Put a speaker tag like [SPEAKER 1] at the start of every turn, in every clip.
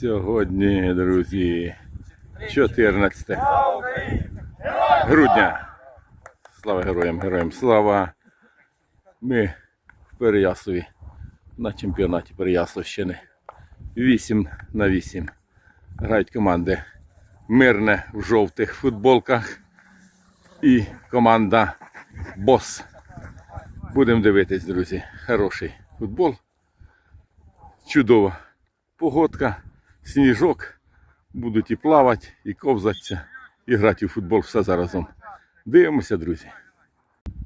[SPEAKER 1] Сьогодні, друзі, 14 грудня. Слава героям, героям слава. Ми в Переяславі на чемпіонаті Переяславщини 8 на 8. Грають команди Мирне в жовтих футболках і команда Бос. Будемо дивитись, друзі. Хороший футбол. Чудова погодка, сніжок. Будуть і плавати, і ковзатися, і грати у футбол все заразом. Дивимося, друзі.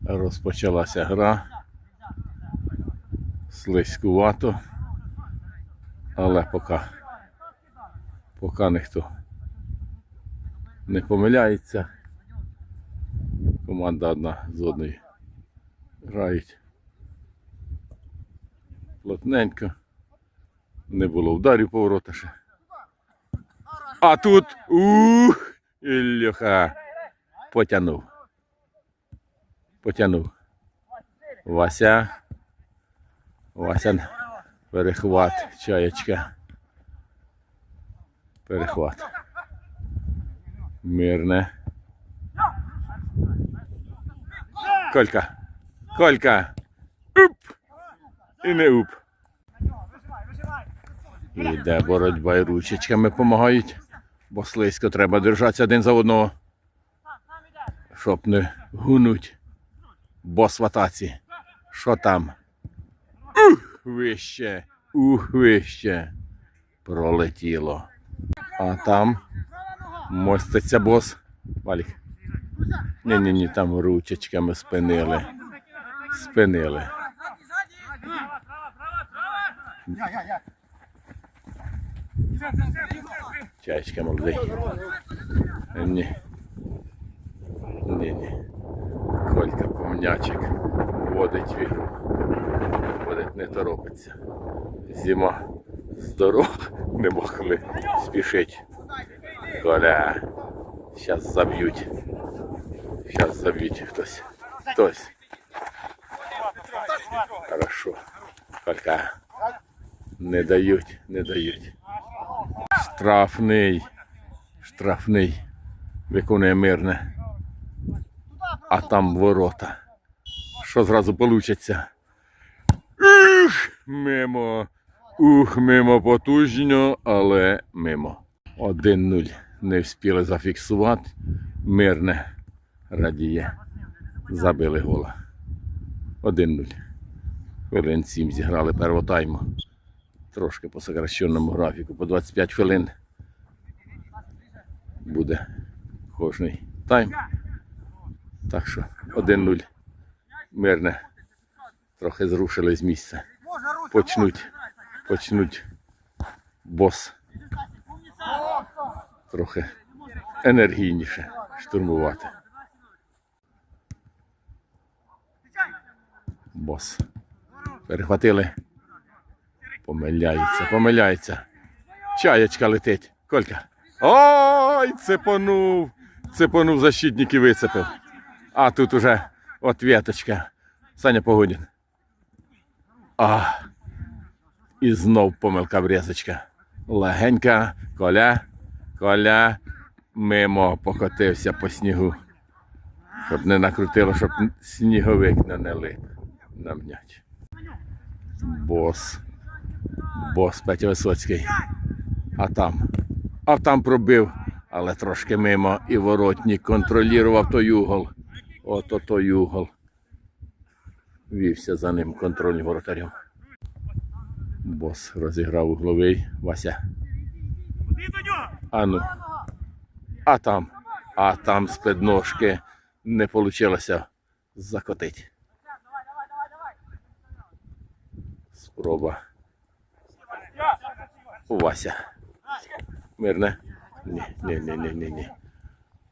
[SPEAKER 1] Розпочалася гра. Слизькувато. Але поки, поки ніхто не помиляється. Команда одна з одною грають плотненько. Не було ударів поворота ще. А тут ух, Ілюха потягнув. Потягнув. Вася. Вася. Перехват, чаєчка. Перехват. Мирне. Колька. Колька. Уп. І не уп. Іде боротьба і ручечками допомагають, бо слизько треба держатися один за одного, щоб не гунуть. Бос в атаці. Що там? Ух, вище, ух, вище. Пролетіло. А там моститься бос. Валік. Ні-ні-ні, там ручечками спинили. Спинили. Чаєчка молодий. Ні. Ні, ні. Колька помнячик водить в ігру. Водить не торопиться. Зима здорова, нема коли спішить. Коля. Щас заб'ють. Щас заб'ють хтось. Хтось. Хорошо. Колька. Не дають, не дають. Штрафний. Штрафний. Виконує мирне. А там ворота. Що зразу получиться? Ух, мимо. Ух, мимо потужньо, але мимо. 1-0. Не встигли зафіксувати. Мирне радіє. Забили гола. 1-0. Хвилин 7 зіграли першого тайму. Трошки по сокращеному графіку, по 25 хвилин буде кожний тайм. Так що 1-0. Мирне. Трохи зрушили з місця. Почнуть, почнуть бос трохи енергійніше штурмувати. Бос. Перехватили. Помиляється, помиляється. Чаєчка летить. Колька. Ой, цепанув. Цепанув защитник і вицепив. А тут уже ответочка. Саня Погодін. А. І знов помилка врізочка. Легенька. Коля. Коля. Мимо покотився по снігу. Щоб не накрутило, щоб сніговик не налип на м'яч. Бос. Бос Петя Висоцький. А там. А там пробив, але трошки мимо. І воротник контролював той угол. Ото той угол. Вівся за ним контрольний воротарів. Бос розіграв угловий. Вася. А ну. А там. А там з підножки не вийшло закотити. Спроба. Вася. Мирне? Ні, ні, ні, ні, ні, ні.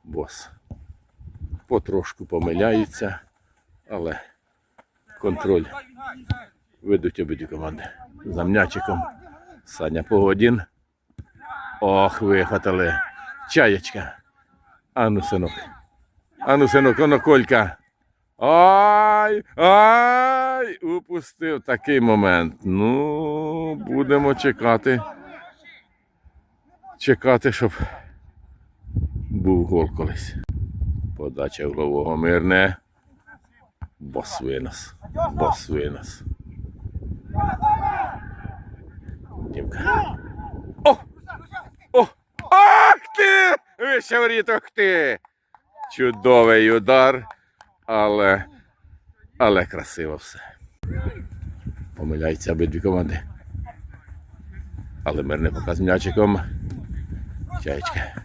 [SPEAKER 1] Бос. Потрошку помиляється, але контроль ведуть обидві команди. За м'ячиком. Саня Погодін. Ох, вихватили. Чаєчка. Ану, синок. Ану, синок, оно колька. Ай! Ай! Упустив такий момент. Ну, будемо чекати. Чекати, щоб був гол колись. Подача голового мирне. Бос винос. Бос винос. Дімка. О! О! Ах ти! Вище воріт, ти! Чудовий удар, але, але красиво все. Помиляються обидві команди. Але мирний показ м'ячиком. Чаєчка.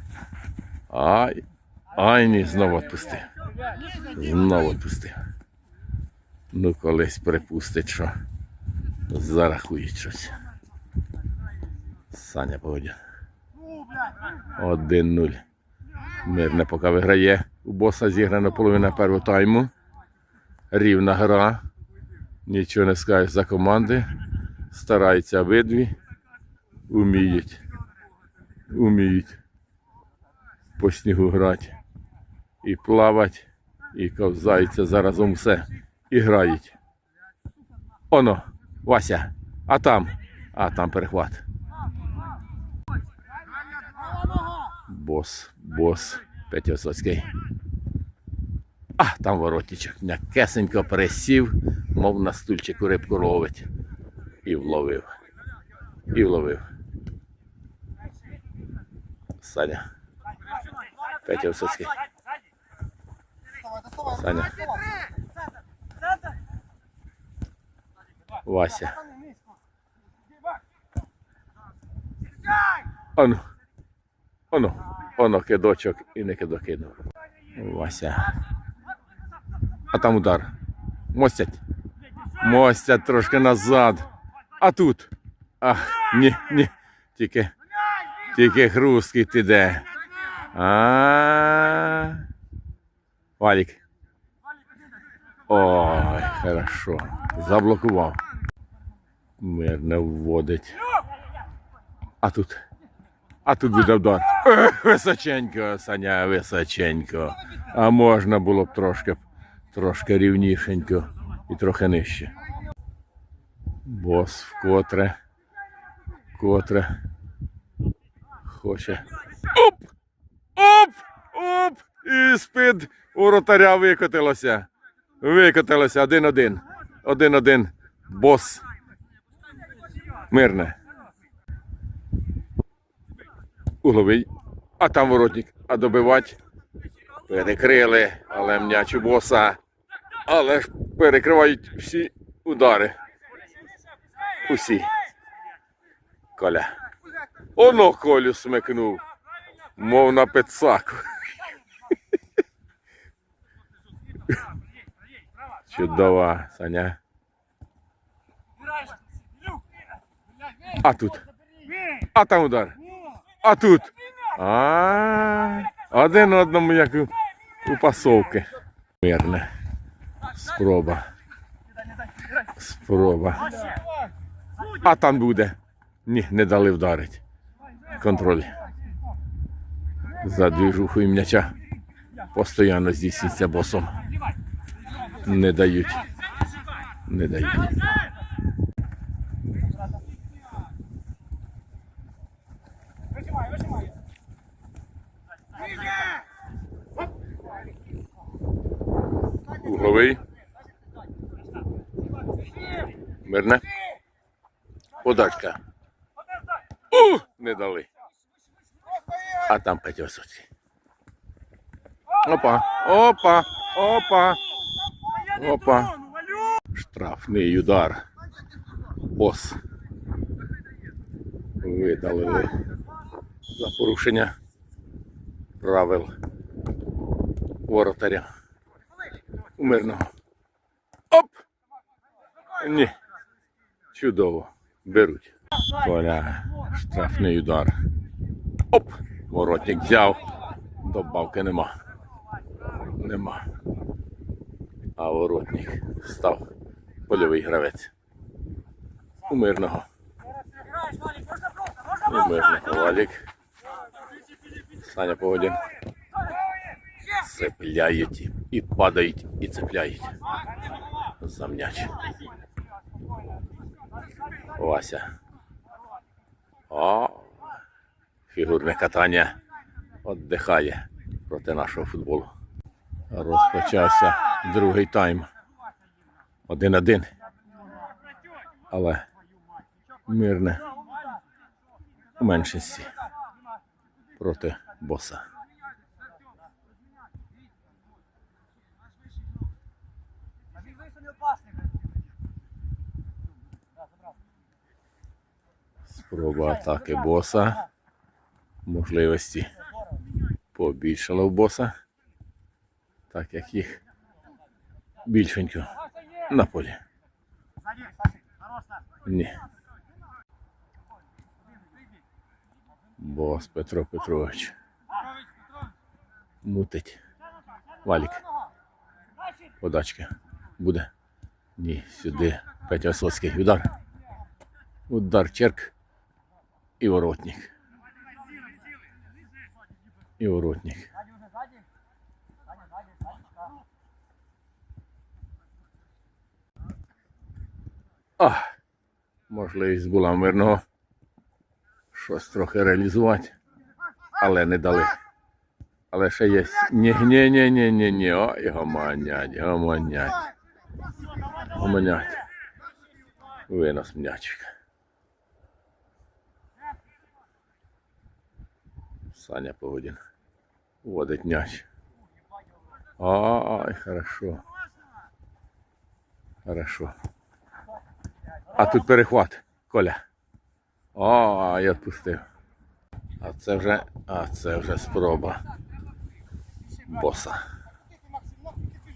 [SPEAKER 1] Ай. Ай, ні, знову відпустив. Знову відпустив. Ну, колись припустить, що зарахують щось. Саня Погодя. 1-0. Мирне поки виграє. У боса зіграна половина першого тайму. Рівна гра. Нічого не скажеш за команди. Стараються обидві. Уміють. Уміють по снігу грати. І плавати, і ковзаються заразом все. І грають. Оно, Вася. А там. А там перехват. Бос, бос. Петя Висоцький. А, там воротничок. М'якесенько присів, мов на стульчику рибку ловить. І вловив. І вловив. Саня. Петя Висоцький. Саня. Вася. Оно. Оно. Оно кидочок і не кидокинув. Вася. А там удар. Мостять. Мостять трошки назад. А тут. Ах, ні, ні. Тільки. Тільки хрусткий ти де. А. Валік. Ой, хорошо. Заблокував. Мирне вводить. А тут. А тут буде удар. Височенько, Саня, височенько. А можна було б трошки, трошки рівнішенько і трохи нижче. Бос вкотре. Котре. Хоче. Оп! Оп! Оп! І спид у ротаря викотилося. Викотилося один-один. Один-один. Бос. Мирне. Угловий. А там воротник. А добивать. Перекрили, але м'яч у боса. Але ж перекривають всі удари. Усі. Коля. Оно колю смикнув. Мов на пицаку. Чудова, Саня. А тут. А там удар. А тут. А, один одному як у, пасовки. Мирне. Спроба. Спроба. А там буде. Ні, не дали вдарити. Контроль. За движухою м'яча. Постоянно здійснюється босом. Не дають. Не дають. Угловий. Мирне. Подачка. У! Не дали. А там Висоцький. Опа, опа, опа, опа. Штрафний удар. Бос. Видалили за порушення правил воротаря. Мирного. Оп! Ні. Чудово. Беруть. Коля. Штрафний удар. Оп! Воротник взяв. Добавки нема. Нема. А воротник став польовий гравець. У мирного. У мирного валік. Саня Погодін. Цепляють і- падають, і цепляють. За м'яч. Вася. О, фігурне катання віддихає проти нашого футболу. Розпочався другий тайм. Один-один. Але мирне у меншості проти боса. Спроба атаки боса. Можливості побільшало в боса. Так як їх більшенько на полі. Ні. Бос Петро Петрович. Мутить. Валік. Подачка. Буде. Ні, сюди. Петя Висоцький. Удар. Удар черк. І воротник. І воротник. А, можливість була мирного щось трохи реалізувати, але не дали. Але ще є. Ні, ні, ні, ні, ні, ні. Ой, гомонять, гомонять. Гомонять. Винос м'ячик. Саня Погодін. Водить м'яч. Ай, хорошо. Хорошо. А тут перехват, Коля. О, я відпустив. А це вже, а це вже спроба. Боса.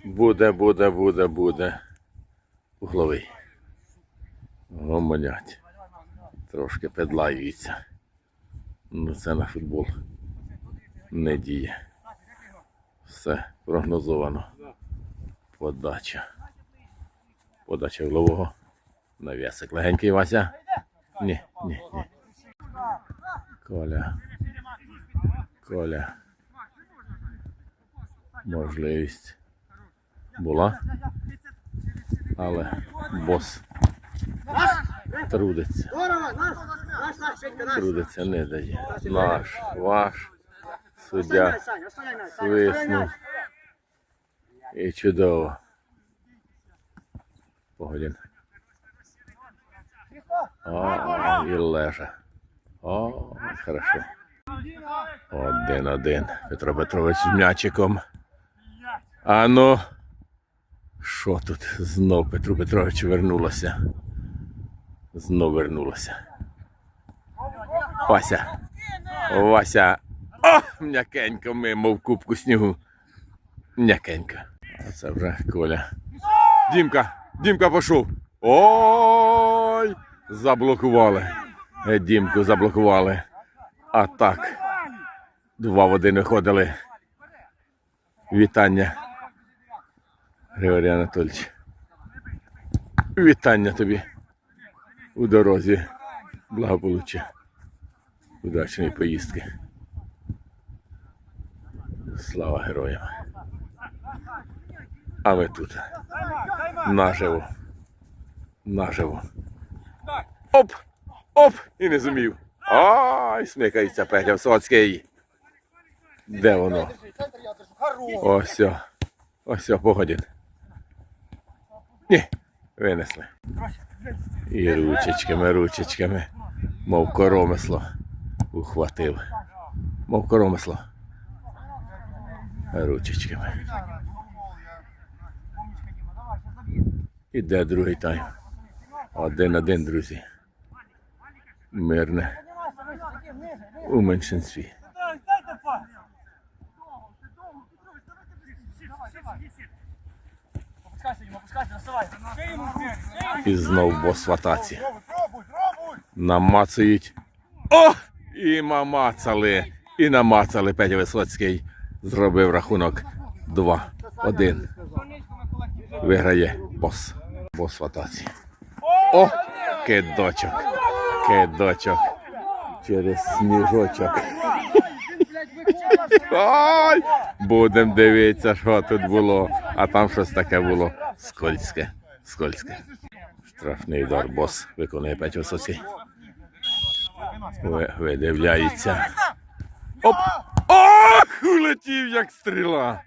[SPEAKER 1] Буде, буде, буде, буде. Угловий. Гомонять. Трошки педлаються. Ну це на футбол не діє. Все прогнозовано. Подача. Подача голового. Навісик легенький Вася. Ні, ні, ні. Коля. Коля. Можливість була. Але бос трудиться. Трудиться не дає. Наш, ваш, суддя свиснув. І чудово. Погодін. О, і лежа. О, хорошо. Один-один. Петро Петрович з м'ячиком. А ну. Що тут? Знов Петру Петрович вернулося. Знов вернулося. Вася. Вася. О, м'якенько мимо в кубку снігу. М'якенько. А це вже Коля. Дімка, Дімка пішов. Ой! Заблокували. Е, Дімку заблокували. А так. Два в один виходили. Вітання. Григорій Анатольович. Вітання тобі. У дорозі. Благополуччя. Удачної поїздки. Слава героям. А ми тут. Наживо. Наживо. Оп! Оп! І не зумів. Ай, смикається Петя Висоцький. Де воно? Ось. Ось погодін. Ні, винесли. І ручечками, ручечками. Мов коромисло. Ухватив. Мов коромисло. Ручечками. Іде другий тайм. Один-один, друзі. Мирне. У меншинстві. І знов бос в атаці. Намацують. О! І намацали. І намацали Петя Висоцький. Зробив рахунок 2-1. Виграє бос. Бос в атаці. О! Кидочок. Кидочок. Через сніжочок. Ой! Будем дивитися, що тут було. А там щось таке було скользке. Скользке. Штрафний удар бос виконує Петя Висоцький. Видивляється. Оп! Ох, улетів як стріла.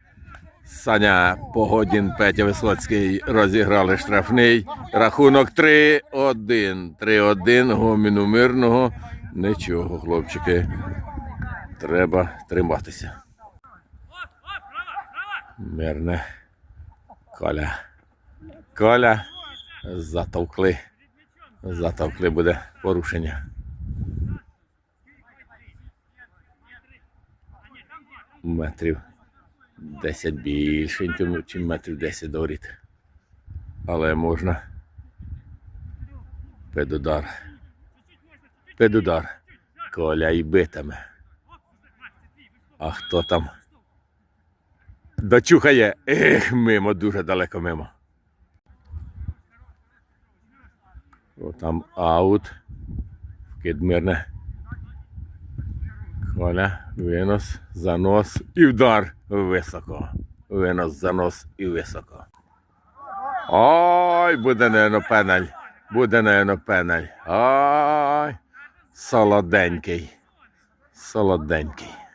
[SPEAKER 1] Саня Погодін, Петя Висоцький розіграли штрафний. Рахунок 3-1. 3-1. Гоміну мирного. Нічого, хлопчики. Треба триматися. Мирне. Коля. Коля. Затовкли. Затовкли буде порушення. Метрів 10 більше, чим метрів 10 до. Але можна. Педудар. Педудар. Коля і битиме. А хто там? Дочухає. Ех, мимо, дуже далеко мимо. О, там аут. Вкид мирне. Коля, винос, занос і вдар високо. Винос, занос і високо. Ой, буде, наверно, пеналь. Буде, наверно, пеналь. Ой, солоденький. Солоденький.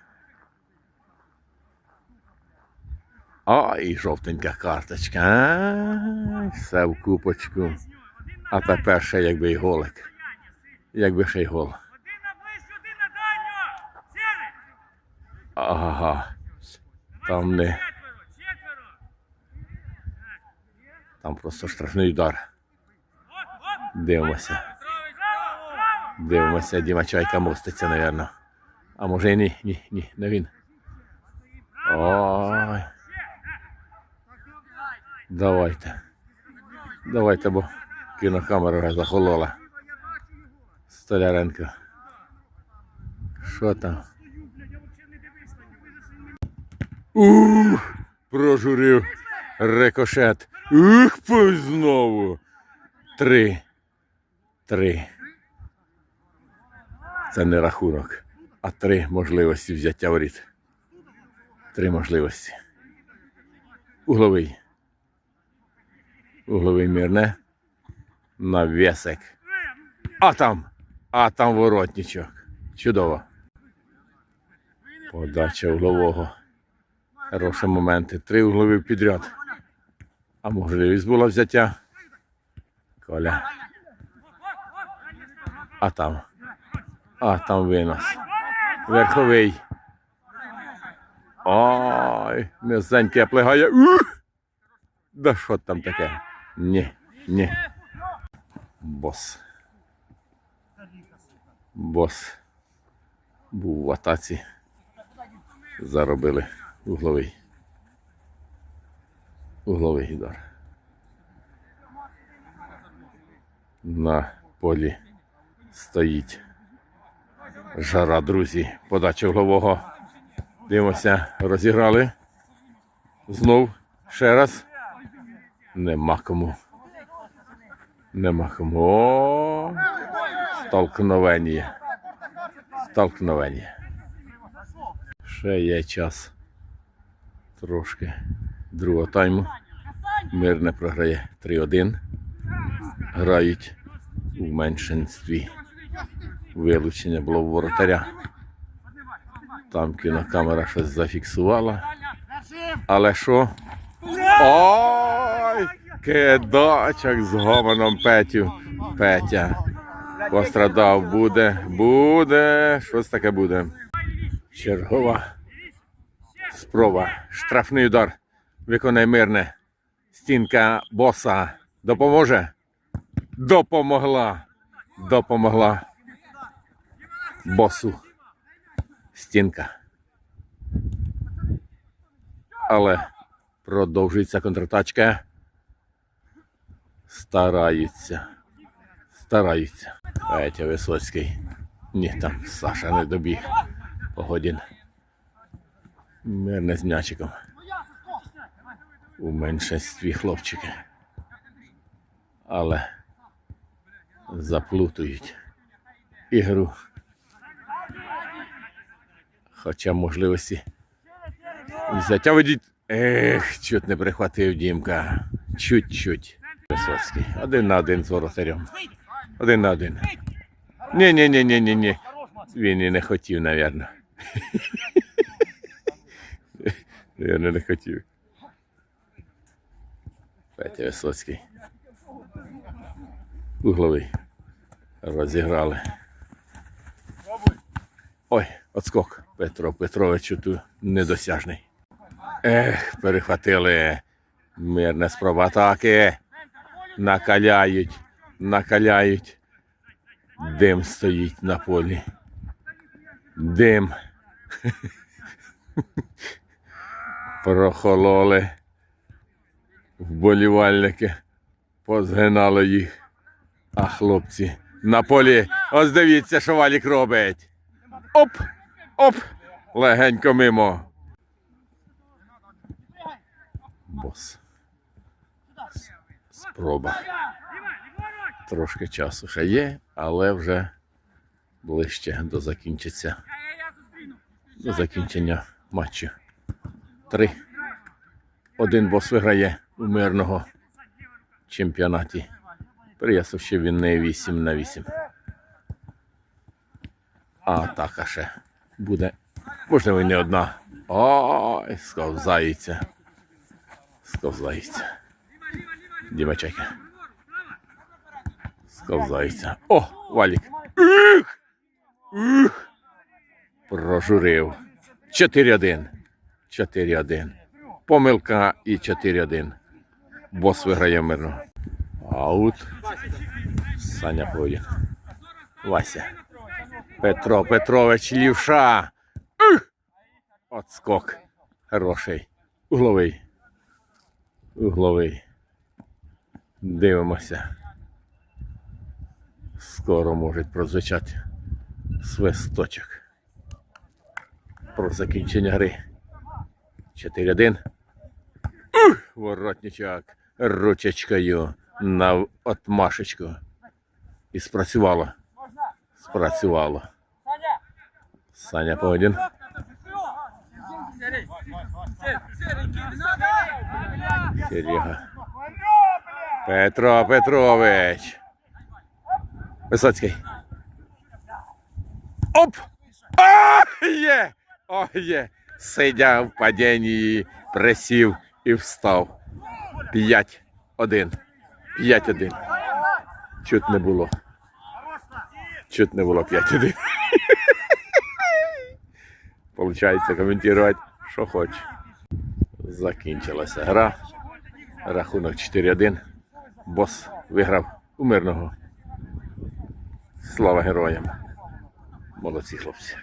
[SPEAKER 1] Ой, жовтенька карточка. Ай, все в купочку. А тепер ще якби й голик. Якби ще й гол. Ага. Там не. Там просто штрафний удар. Дивимося. Дивимося, Діма Чайка моститься, напевно. А може і ні, ні, ні, не він. Ой. Давайте. Давайте, бо кінокамера захолола. Столяренко. Що там? Ух! Прожурив рикошет. Ух, знову. Три. Три. Це не рахунок, а три можливості взяття воріт. Три можливості. Угловий. Угловий мірне. Навісик. А там. А там воротничок. Чудово. Подача углового. Хороші моменти. Три углові підряд. А можливість була взяття. Коля. А там. А там винос. Верховий. Ой, низеньке плегає. Ух! Да що там таке? Ні, ні. Бос. Бос. Був в атаці. Заробили угловий. Угловий удар. На полі стоїть. Жара, друзі. Подача углового. Дивимося, розіграли. Знов ще раз. Нема кому. Нема кому. О, столкновення. Столкновення. Ще є час. Трошки другого тайму. Мирне програє 3-1. Грають у меншинстві. Вилучення було в воротаря. Там кінокамера щось зафіксувала. Але що? Ой! Кидачок з гомоном Петю. Петя. Пострадав буде. Буде. Щось таке буде. Чергова спроба. Штрафний удар. Виконай мирне. Стінка боса. Допоможе? Допомогла. Допомогла. Босу. Стінка. Але продовжується контратачка. Стараються. Стараються. Петя Висоцький. Ні, там Саша не добіг. Погодін. Мирне з м'ячиком. У меншинстві хлопчики. Але заплутують ігру. Хоча можливості взяття ведіть. Ех, чуть не прихватив Дімка. Чуть-чуть. Висоцький. Один на один з воротарем. Один на один. Ні, ні, ні, ні, ні, ні. Він і не хотів, напевно. Я не хотів. Петя Висоцький. Угловий. Розіграли. Ой, отскок Петро Петровичу тут недосяжний. Ех, перехватили. Мирне спроба атаки. Накаляють, накаляють. Дим стоїть на полі. Дим. Прохололи. Вболівальники. Позгинали їх. А хлопці на полі. Ось дивіться, що валік робить. Оп! Оп! Легенько мимо. Бос. Спроба. Трошки часу ще є, але вже ближче до закінчиться. До закінчення матчу. Три. Один бос виграє у мирного чемпіонаті. Приясовще він не 8 на 8. А атака ще буде. Можливо, і не одна. Ой, сковзається. Сковзається. Діма. Сковзається. О, валік. Ух! Ух! Прожурив. 4-1. 4-1. Помилка і 4-1. Бос виграє мирно. Аут. Саня Плодін. Вася. Петро Петрович лівша. Ух! Отскок. Хороший. Угловий. Угловий. Дивимося. Скоро може прозвучати свисточок. Про закінчення гри. 4-1. Воротничок ручечкою на отмашечку. І спрацювало. Спрацювало. Саня Погодін. Серега. Петро Петрович. Висоцький. Оп! А, є! О, є! Сидя в падінні, присів і встав. 5-1. 5-1. Чуть не було. Чуть не було 5-1. Получається коментувати, що хочеш. Закінчилася гра. Рахунок 4-1. Бос виграв у мирного. Слава героям. Молодці хлопці.